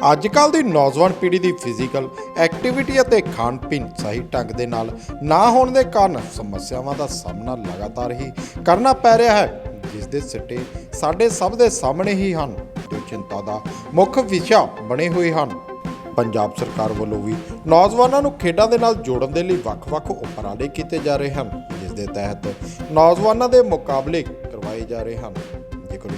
ਅੱਜ ਕੱਲ ਦੀ ਨੌਜਵਾਨ ਪੀੜ੍ਹੀ ਦੀ ਫਿਜ਼ੀਕਲ ਐਕਟੀਵਿਟੀ ਅਤੇ ਖਾਣ ਪੀਣ ਸਹੀ ਢੰਗ ਦੇ ਨਾਲ ਨਾ ਹੋਣ ਦੇ ਕਾਰਨ ਸਮੱਸਿਆਵਾਂ ਦਾ ਸਾਹਮਣਾ ਲਗਾਤਾਰ ਹੀ ਕਰਨਾ ਪੈ ਰਿਹਾ ਹੈ ਜਿਸ ਦੇ ਸਿੱਟੇ ਸਾਡੇ ਸਭ ਦੇ ਸਾਹਮਣੇ ਹੀ ਹਨ, ਜੋ ਚਿੰਤਾ ਦਾ ਮੁੱਖ ਵਿਸ਼ਾ ਬਣੇ ਹੋਏ ਹਨ। ਪੰਜਾਬ ਸਰਕਾਰ ਵੱਲੋਂ ਵੀ ਨੌਜਵਾਨਾਂ ਨੂੰ ਖੇਡਾਂ ਦੇ ਨਾਲ ਜੋੜਨ ਦੇ ਲਈ ਵੱਖ-ਵੱਖ ਉਪਰਾਲੇ ਕੀਤੇ ਜਾ ਰਹੇ ਹਨ ਜਿਸ ਦੇ ਤਹਿਤ ਨੌਜਵਾਨਾਂ ਦੇ ਮੁਕਾਬਲੇ ਕਰਵਾਏ ਜਾ ਰਹੇ ਹਨ।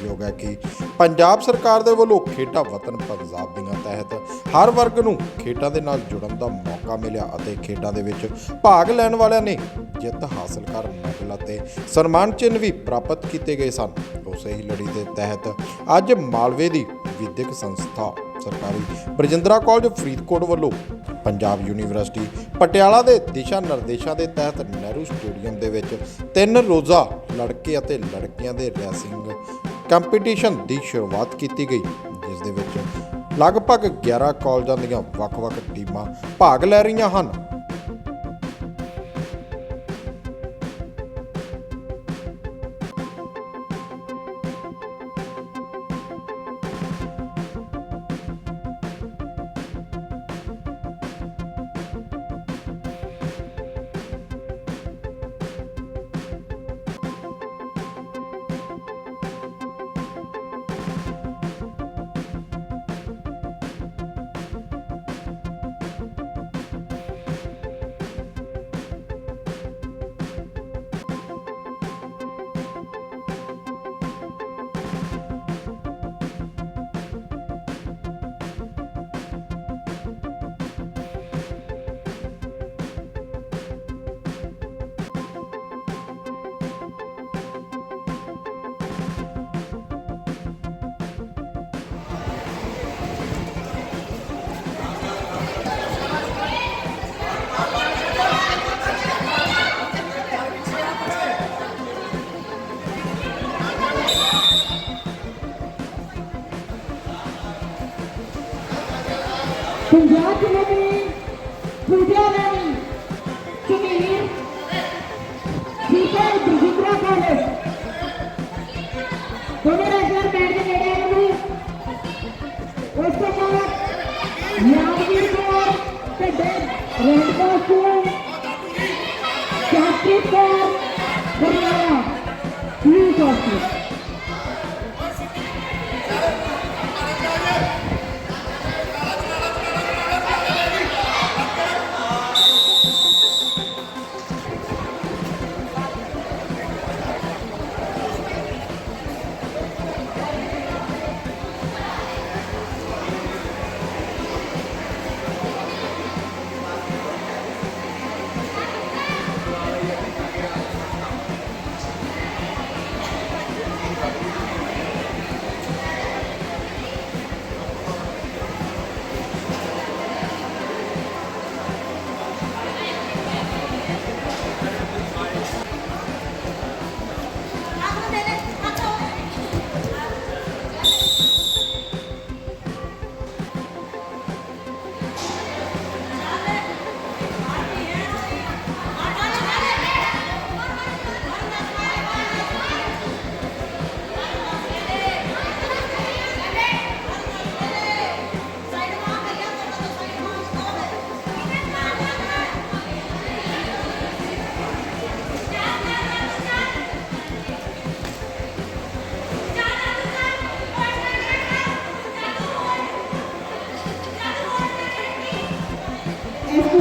ਜ਼ਿਕਰਯੋਗ ਹੈ ਕਿ ਪੰਜਾਬ ਸਰਕਾਰ ਦੇ ਵੱਲੋਂ ਖੇਡਾਂ ਵਤਨ ਪੰਜਾਬ ਦੀਆਂ ਤਹਿਤ ਹਰ ਵਰਗ ਨੂੰ ਖੇਡਾਂ ਦੇ ਨਾਲ ਜੁੜਨ ਦਾ ਮੌਕਾ ਮਿਲਿਆ ਅਤੇ ਖੇਡਾਂ ਦੇ ਵਿੱਚ ਭਾਗ ਲੈਣ ਵਾਲਿਆਂ ਨੇ ਜਿੱਤ ਹਾਸਲ ਕਰ ਮੈਡਲ ਅਤੇ ਸਨਮਾਨ ਚਿੰਨ੍ਹ ਵੀ ਪ੍ਰਾਪਤ ਕੀਤੇ ਗਏ ਸਨ। ਉਸੇ ਹੀ ਲੜੀ ਦੇ ਤਹਿਤ ਅੱਜ ਮਾਲਵੇ ਦੀ ਵਿਦਿਅਕ ਸੰਸਥਾ ਸਰਕਾਰੀ ਬਰਜਿੰਦਰਾ ਕਾਲਜ ਫਰੀਦਕੋਟ ਵੱਲੋਂ ਪੰਜਾਬ ਯੂਨੀਵਰਸਿਟੀ ਪਟਿਆਲਾ ਦੇ ਦਿਸ਼ਾ ਨਿਰਦੇਸ਼ਾਂ ਦੇ ਤਹਿਤ ਨਹਿਰੂ ਸਟੇਡੀਅਮ ਦੇ ਵਿੱਚ ਤਿੰਨ ਰੋਜ਼ਾ ਲੜਕੇ ਅਤੇ ਲੜਕੀਆਂ ਦੇ ਰੈਸਿੰਗ ਕੰਪੀਟੀਸ਼ਨ ਦੀ ਸ਼ੁਰੂਆਤ ਕੀਤੀ ਗਈ ਜਿਸ ਦੇ ਵਿੱਚ ਲਗਭਗ 11 ਕਾਲਜਾਂ ਦੀਆਂ ਵੱਖ-ਵੱਖ ਟੀਮਾਂ ਭਾਗ ਲੈ ਰਹੀਆਂ ਹਨ।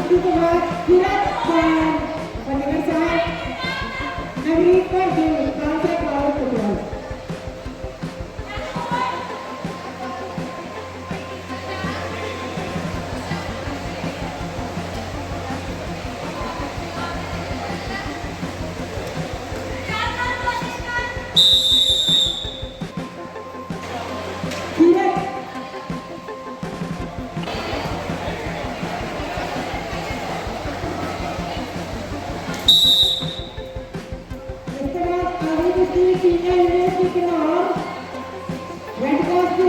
คุณครูกระพิรัตน์แดง Red Cross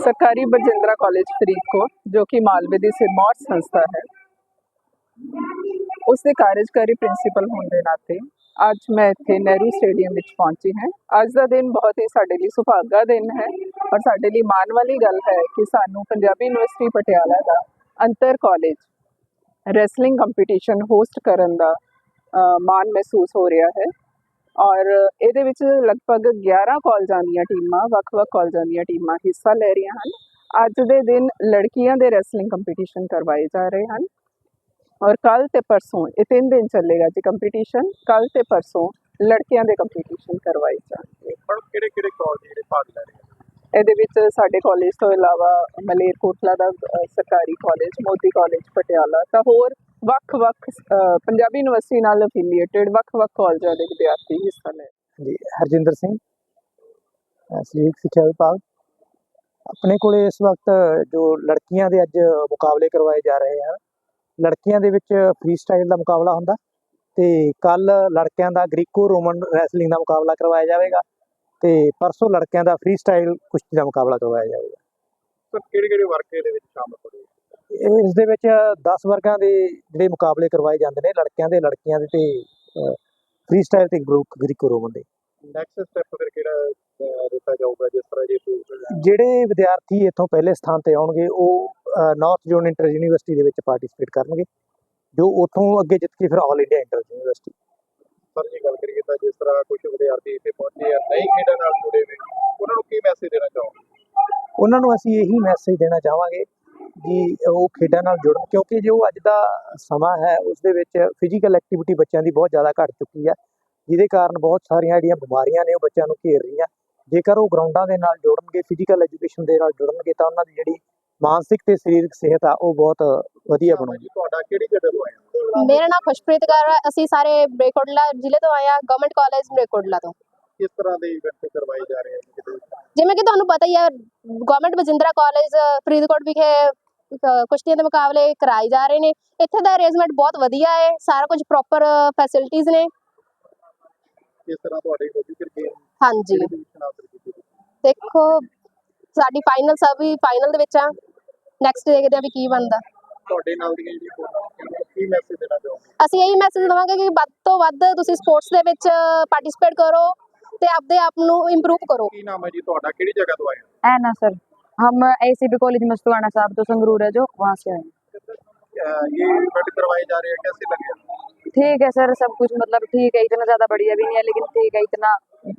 ਛੁੱਟੀਆਂ ਸਰਕਾਰੀ ਬਰਜਿੰਦਰਾ ਕਾਲਜ ਫਰੀਦਕੋਟ, ਜੋ ਕਿ ਮਾਲਵੇ ਦੀ ਸਿਰਮੌਰ ਸੰਸਥਾ ਹੈ। ਉਸ ਦੇ ਕਾਰਜਕਾਰੀ ਪ੍ਰਿੰਸੀਪਲ ਹੋਣ ਦੇ ਨਾਤੇ ਅੱਜ ਮੈਂ ਇੱਥੇ ਨਹਿਰੂ ਸਟੇਡੀਅਮ ਵਿੱਚ ਪਹੁੰਚੀ ਹਾਂ। ਅੱਜ ਦਾ ਦਿਨ ਬਹੁਤ ਹੀ ਸਾਡੇ ਲਈ ਸੁਭਾਗਾ ਦਿਨ ਹੈ ਔਰ ਸਾਡੇ ਲਈ ਮਾਣ ਵਾਲੀ ਗੱਲ ਹੈ ਕਿ ਸਾਨੂੰ ਪੰਜਾਬੀ ਯੂਨੀਵਰਸਿਟੀ ਪਟਿਆਲਾ ਦਾ ਅੰਤਰ ਕਾਲਜ ਰੈਸਲਿੰਗ ਕੰਪੀਟੀਸ਼ਨ ਹੋਸਟ ਕਰਨ ਦਾ ਮਾਣ ਮਹਿਸੂਸ ਹੋ ਰਿਹਾ ਹੈ। ਔਰ ਇਹਦੇ ਵਿੱਚ ਲਗਭਗ 11 ਕਾਲਜਾਂ ਦੀਆਂ ਟੀਮਾਂ ਵੱਖ-ਵੱਖ ਕਾਲਜਾਂ ਦੀਆਂ ਟੀਮਾਂ ਹਿੱਸਾ ਲੈ ਰਹੀਆਂ ਹਨ। ਅੱਜ ਦੇ ਦਿਨ ਲੜਕੀਆਂ ਦੇ ਰੈਸਲਿੰਗ ਕੰਪੀਟੀਸ਼ਨ ਕਰਵਾਏ ਜਾ ਰਹੇ ਹਨ। ਔਰ ਕੱਲ ਤੇ ਪਰਸੋਂ ਇਹ ਤਿੰਨ ਦਿਨ ਚੱਲੇਗਾ ਜੀ ਕੰਪੀਟੀਸ਼ਨ ਕੱਲ ਤੇ ਪਰਸੋਂ ਲੜਕੀਆਂ ਦੇ ਕੰਪੀਟੀਸ਼ਨ ਕਰਵਾਏ ਜਾਣਗੇ। ਪਰ ਕਿਹੜੇ ਕਿਹੜੇ ਕਾਲਜ ਜਿਹੜੇ ਭਾਗ ਲੈ ਰਹੇ ਆ ਇਹਦੇ ਵਿੱਚ ਸਾਡੇ ਕਾਲਜ ਤੋਂ ਇਲਾਵਾ ਮਲੇਰਕੋਟਲਾ ਦਾ ਸਰਕਾਰੀ ਕਾਲਜ ਮੋਦੀ ਕਾਲਜ ਪਟਿਆਲਾ ਤਾਂ ਹੋਰ ਵੱਖ-ਵੱਖ ਪੰਜਾਬੀ ਯੂਨੀਵਰਸਿਟੀ ਨਾਲ ਅਫੀਲੀਏਟਡ ਵੱਖ-ਵੱਖ ਕਾਲਜਾਂ ਦੇ ਵਿਦਿਆਰਥੀ ਹਿੱਸਾ ਲੈ ਜੀ ਹਰਜਿੰਦਰ ਸਿੰਘ ਸਰੀਰਕ ਸਿੱਖਿਆ ਵਿਭਾਗ। ਆਪਣੇ ਕੋਲੇ ਇਸ ਵਕਤ ਜੋ ਲੜਕੀਆਂ ਦੇ ਅੱਜ ਮੁਕਾਬਲੇ ਕਰਵਾਏ ਜਾ ਰਹੇ ਹਨ ਲੜਕੀਆਂ ਦੇ ਵਿੱਚ ਫ੍ਰੀ ਸਟਾਈਲ ਦਾ ਮੁਕਾਬਲਾ ਹੁੰਦਾ ਤੇ ਕੱਲ ਲੜਕਿਆਂ ਦਾ ਗ੍ਰੀਕੋ ਰੋਮਨ ਰੈਸਲਿੰਗ ਦਾ ਮੁਕਾਬਲਾ ਕਰਵਾਇਆ ਜਾਵੇਗਾ ਤੇ ਪਰਸੋਂ ਲੜਕਿਆਂ ਦਾ ਫ੍ਰੀ ਸਟਾਈਲ ਕੁਸ਼ਤੀ ਦਾ ਮੁਕਾਬਲਾ ਕਰਵਾਇਆ ਜਾਵੇਗਾ। ਸਰ ਕਿਹੜੇ ਕਿਹੜੇ ਵਰਗ ਇਹਦੇ ਵਿੱਚ ਸ਼ਾਮਲ ਹੋਣਗੇ ਇਸ ਦੇ ਵਿੱਚ 10 ਵਰਗਾਂ ਦੇ ਜਿਹੜੇ ਮੁਕਾਬਲੇ ਕਰਵਾਏ ਜਾਂਦੇ ਨੇ ਲੜਕਿਆਂ ਦੇ ਲੜਕੀਆਂ ਦੇ ਤੇ ਫ੍ਰੀ ਸਟਾਈਲ ਤੇ ਗਰੁੱਪ ਗ੍ਰੀਕੋ ਰੋਮਨ ਦੇ। ਨੈਕਸਟ ਸਟੈਪ ਫਿਰ ਕਿਹੜਾ ਦਿੱਤਾ ਜਾਊਗਾ ਜਿਸ ਤਰ੍ਹਾਂ ਜੇ ਜਿਹੜੇ ਵਿਦਿਆਰਥੀ ਇੱਥੋਂ ਪਹਿਲੇ ਸਥਾਨ ਤੇ ਆਉਣਗੇ ਉਹ ਨਾਰਥ ਜ਼ੋਨ ਇੰਟਰ ਯੂਨੀਵਰਸਿਟੀ ਦੇ ਵਿੱਚ ਪਾਰਟਿਸਿਪੇਟ ਕਰਨਗੇ ਜੋ ਉੱਥੋਂ ਅੱਗੇ ਜਿੱਤ ਕੇ ਫਿਰ all India inter university sir ji ਗੱਲ ਕਰੀਏ ਤਾਂ ਜਿਸ ਤਰ੍ਹਾਂ ਕੁਝ ਵਿਦਿਆਰਥੀ ਇੱਥੇ ਪਹੁੰਚੇ ਆ ਨਹੀਂ ਖੇਡਾਂ ਨਾਲ ਜੁੜੇ ਹੋਏ ਉਹਨਾਂ ਨੂੰ ਕੀ ਮੈਸੇਜ ਦੇਣਾ ਚਾਹੋਗੇ? ਉਹਨਾਂ ਨੂੰ ਅਸੀਂ ਇਹੀ ਮੈਸੇਜ ਦੇਣਾ ਚਾਹਾਂਗੇ ਕਿ ਉਹ ਖੇਡਾਂ ਨਾਲ ਜੁੜਨ ਕਿਉਂਕਿ ਜੋ ਅੱਜ ਦਾ ਸਮਾਂ ਹੈ ਉਸ ਦੇ ਵਿੱਚ ਫਿਜ਼ੀਕਲ ਐਕਟੀਵਿਟੀ ਬੱਚਿਆਂ ਦੀ ਬਹੁਤ ਜ਼ਿਆਦਾ ਘਟ ਚੁੱਕੀ ਹੈ ਜਿਹਦੇ ਕਾਰਨ ਬਹੁਤ ਸਾਰੀਆਂ ਜਿਹੜੀਆਂ ਬਿਮਾਰੀਆਂ ਨੇ ਉਹ ਬੱਚਿਆਂ ਨੂੰ ਘੇਰ ਰਹੀਆਂ। ਜੇਕਰ ਉਹ ਗਰਾਊਂਡਾਂ ਦੇ ਨਾਲ ਜੁੜਨਗੇ ਫਿਜ਼ੀਕਲ ਐਜੂਕੇਸ਼ਨ ਦੇ ਨਾਲ ਜੁੜਨਗੇ ਤਾਂ ਉਹਨਾਂ ਦੀ ਜਿਹੜੀ ਮਾਨਸਿਕ ਤੇ ਸਰੀਰਕ ਸਿਹਤ ਆ ਉਹ ਬਹੁਤ ਵਧੀਆ ਬਣੂਗੀ। ਤੁਹਾਡਾ ਕਿਹੜੀ ਜਗ੍ਹਾ ਤੋਂ ਆਏ ਮੇਰਾ ਨਾਮ ਖੁਸ਼ਪ੍ਰੀਤ ਕੌਰ ਹੈ ਅਸੀਂ ਸਾਰੇ ਬਰੇਕੋਟਲਾ ਜ਼ਿਲ੍ਹੇ ਤੋਂ ਆਏ ਹਾਂ ਗਵਰਨਮੈਂਟ ਕਾਲਜ ਬਰੇਕੋਟਲਾ ਤੋਂ। ਕਿਸ ਤਰ੍ਹਾਂ ਦੇ ਇਵੈਂਟ ਕਰਵਾਏ ਜਾ ਰਹੇ ਹਨ ਜਿਵੇਂ ਕਿ ਤੁਹਾਨੂੰ ਪਤਾ ਹੀ ਹੈ ਗਵਰਨਮੈਂਟ ਬਜਿੰਦਰਾ ਕਾਲਜ ਫਰੀਦਕੋਟ ਵਿਖੇ ਕੁਸ਼ਤੀਆਂ ਦੇ ਮੁਕਾਬਲੇ ਕਰਾਏ ਜਾ ਰਹੇ ਨੇ। ਇੱਥੇ ਦਾ ਅਰੇਂਜਮੈਂਟ ਬਹੁਤ ਵਧੀਆ ਹੈ ਸਾਰਾ ਕੁਝ ਪ੍ਰੋਪਰ ਫੈਸਿਲਿਟੀਆਂ ਨੇ। ਕਿਸ ਤਰ੍ਹਾਂ ਤੁਹਾਡੇ ਹੋਬੀ ਗੇਮ ਹਾਂਜੀ? ਦੇਖੋ ਸਾਡੀ ਫਾਈਨਲ ਸਭ ਵੀ ਫਾਈਨਲ ਦੇ ਵਿੱਚ ਆ। ਨੈਕਸਟ ਦੇਖਦੇ ਆ ਵੀ ਕੀ ਬਣਦਾ। ਤੁਹਾਡੇ ਨਾਲ ਦੀਆਂ ਜਿਹੜੀਆਂ ਕੀ ਮੈਸੇਜ ਦੇਣਾ ਚਾਹੋਗੇ? ਅਸੀਂ ਇਹੀ ਮੈਸੇਜ ਦੇਵਾਂਗੇ ਕਿ ਵੱਧ ਤੋਂ ਵੱਧ ਤੁਸੀਂ ਸਪੋਰਟਸ ਦੇ ਵਿੱਚ ਪਾਰਟਿਸਿਪੇਟ ਕਰੋ। ਤੇ ਆਪਦੇ ਆਪ ਨੂੰ ਇੰਪਰੂਵ ਕਰੋ ਕੀ ਨਾਮ ਹੈ ਜੀ ਤੁਹਾਡਾ ਕਿਹੜੀ ਜਗ੍ਹਾ ਤੋਂ ਆਏ ਹੋ ऐना सर हम एसीबी कॉलेज मस्तवाना साहब तो संगरूर है जो वहाँ से आए हैं। अह, ये इवेंट करवाए जा रहे हैं कैसे लगे ठीक है सर सब कुछ मतलब ठीक है इतना ज़्यादा बढ़िया भी नहीं है लेकिन ठीक है इतना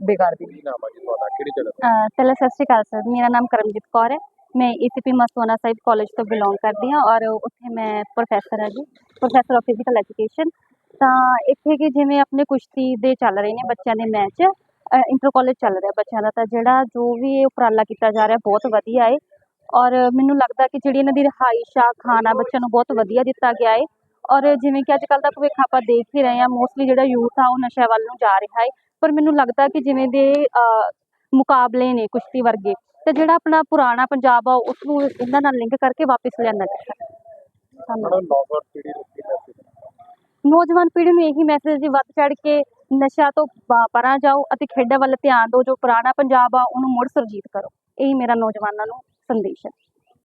बेकार भी नहीं ਕੀ ਨਾਮ ਹੈ ਜੀ ਤੁਹਾਡਾ ਕਿਹੜੀ ਜਗ੍ਹਾ ਤੋਂ ਅਹ ਪਹਿਲਾਂ ਸਤਿ ਸ਼੍ਰੀ ਅਕਾਲ ਸਰ ਮੇਰਾ ਨਾਮ ਕਰਮਜੀਤ ਕੌਰ ਹੈ ਮੈਂ ਏਸੀਪੀ ਮਸਤੋਨਾ ਸਾਹਿਬ ਕਾਲਜ ਤੋਂ ਬਿਲੋਂਗ ਕਰਦੀ ਹਾਂ ਔਰ ਉੱਥੇ ਮੈਂ ਪ੍ਰੋਫੈਸਰ ਹਾਂ ਜੀ ਪ੍ਰੋਫੈਸਰ ਆਫ ਫਿਜ਼ੀਕਲ ਐਜੂਕੇਸ਼ਨ ਤਾਂ ਇੱਥੇ ਕਿ ਜਿਵੇਂ ਆਪਣੇ ਕੁਸ਼ਤੀ ਦੇ ਚੱਲ ਰਹੇ ਨੇ ਬੱਚਿਆਂ ਦੇ ਮੈਚ ਇੰਟਰ ਕਾਲਜ ਚੱਲ ਰਿਹਾ ਬੱਚਿਆਂ ਦਾ ਤਾਂ ਜਿਹੜਾ ਜੋ ਵੀ ਇਹ ਉਪਰਾਲਾ ਕੀਤਾ ਜਾ ਰਿਹਾ ਬਹੁਤ ਵਧੀਆ ਹੈ ਔਰ ਮੈਨੂੰ ਲੱਗਦਾ ਕਿ ਜਿਹੜੀ ਇਹਨਾਂ ਦੀ ਰਿਹਾਇਸ਼ ਆ ਖਾਣਾ ਬੱਚਿਆਂ ਨੂੰ ਬਹੁਤ ਵਧੀਆ ਦਿੱਤਾ ਗਿਆ ਹੈ ਔਰ ਜਿਵੇਂ ਕਿ ਅੱਜ ਕੱਲ੍ਹ ਦਾ ਭਵਿੱਖ ਆਪਾਂ ਦੇਖ ਹੀ ਰਹੇ ਹਾਂ ਮੋਸਟਲੀ ਜਿਹੜਾ ਯੂਥ ਆ ਉਹ ਨਸ਼ਿਆਂ ਵੱਲ ਨੂੰ ਜਾ ਰਿਹਾ ਹੈ ਪਰ ਮੈਨੂੰ ਲੱਗਦਾ ਕਿ ਜਿਵੇਂ ਦੇ ਮੁਕਾਬਲੇ ਨੇ ਕੁਸ਼ਤੀ ਵਰਗੇ ਤੇ ਜਿਹੜਾ ਆਪਣਾ ਪੁਰਾਣਾ ਪੰਜਾਬ ਆ ਉਸ ਨੂੰ ਇਹਨਾਂ ਨਾਲ ਲਿੰਕ ਕਰਕੇ ਵਾਪਸ ਲਿਆਉਣਾ ਚਾਹੀਦਾ ਨੌਜਵਾਨ ਪੀੜ੍ਹੀ ਨੂੰ ਇਹੀ ਮੈਸੇਜ ਜੀ ਵੱਧ ਚੜ ਕੇ ਨਸ਼ਾ ਤੋਂ ਪਰਾਂ ਜਾਓ ਅਤੇ ਖੇਡਾਂ ਵੱਲ ਧਿਆਨ ਦਿਓ, ਜੋ ਪੁਰਾਣਾ ਪੰਜਾਬ ਆ, ਉਹਨੂੰ ਮੁੜ ਸੁਰਜੀਤ ਕਰੋ। ਇਹੀ ਮੇਰਾ ਨੌਜਵਾਨਾਂ ਨੂੰ ਸੰਦੇਸ਼ ਹੈ।